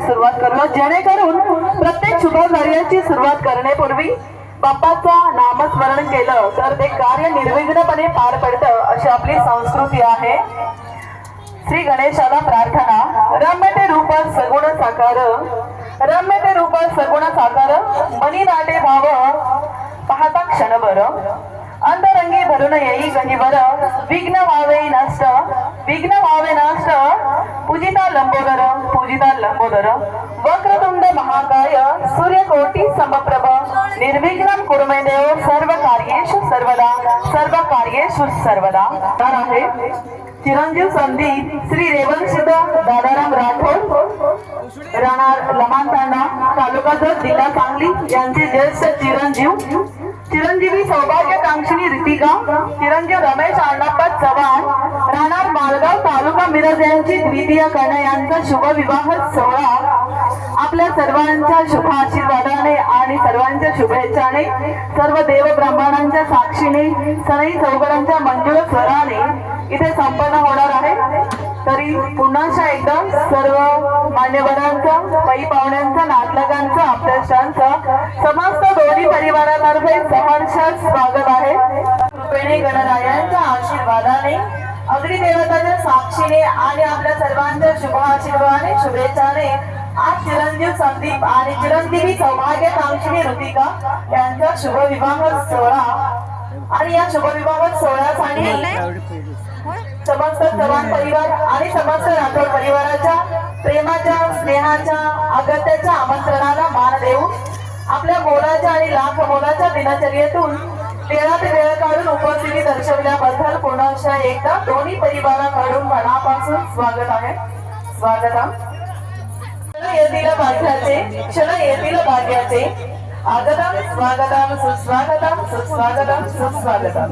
सुरुवात करावं जेणेकरून प्रत्येक शुभ कार्याची सुरुवात करण्यापूर्वी बाप्पाचा नामस्मरण केलं तर ते कार्य निर्विघ्नपणे पार पडतं अशी आपली संस्कृती आहे. श्री गणेशाला प्रार्थना रम्य ते रूप सगुण साकार. रम्य ते रूप सगुण साकार मनी नाटे भाव पाहता क्षणभर. अंतरंगी भरून येई गणिवर विघ्न व्हावे नष्ट विघ्न व्हावे नष्ट पूजिता लंबोदर. पूजिता लंबोदर वक्रतुंड महाकाय सूर्यकोटी समप्रभ निर्विघ्नं कुर्मे देव सर्व कार्येषु सर्वदा सर्व कार्येषु सर्वदा तर आहे चिरंजीव संदीप श्री रेवणसिद्ध दादाराम राठोड राहणार लहान तालुका जत जिल्हा सांगली यांचे ज्येष्ठ चिरंजीव चिरंजीवी सौभाग्यकांक्षिणी रितिका चिरंजीव रमेश अण्णाप्पा चव्हाण तालुका मिरज यांची द्वितीय कर्ण यांचा शुभ विवाह सोहळा. आपल्या सर्वांच्या शुभ आशीर्वादाने आणि सर्वांच्या शुभेच्छाने सर्व देव ब्राह्मणांच्या साक्षीने सनई चौघडांच्या मंजूळ स्वराने इथे संपन्न होणार आहे. तरी पुन्हा एकदा सर्व मान्यवरांचं पै पाहुण्यांचं नाटकांचं अभ्यासांचं समस्त दोन्ही परिवारातर्फे सहर्ष स्वागत आहे. कृपेने गणरायांच्या आशीर्वादाने अग्नी देवताच्या साक्षीने आणि आपल्या सर्वांच्या शुभ आशीर्वादाने शुभेच्छाने आज चिरंजीव संदीप आणि चिरंजीवी सौभाग्यकांक्षिणी ऋतिका यांचा शुभ विवाह सोहळा. आणि या शुभ विवाह सोहळ्यासाठी समस्त चव्हाण परिवार आणि समस्त राठोड परिवाराच्या प्रेमाच्या स्नेहाच्या अगत्याच्या आमंत्रणाला मान देऊन आपल्या मोलाच्या आणि लाख मोलाच्या दिनचर्येतून वेळात वेळ काढून उपस्थिती दर्शवल्याबद्दल पुन्हा एकदा दोन्ही परिवाराकडून मनापासून स्वागत आहे. स्वागतम क्षण येतील भाग्याचे क्षण येतील भाग्याचे. आगतम स्वागतम सुस्वागतम सुस्वागतम सुस्वागतम.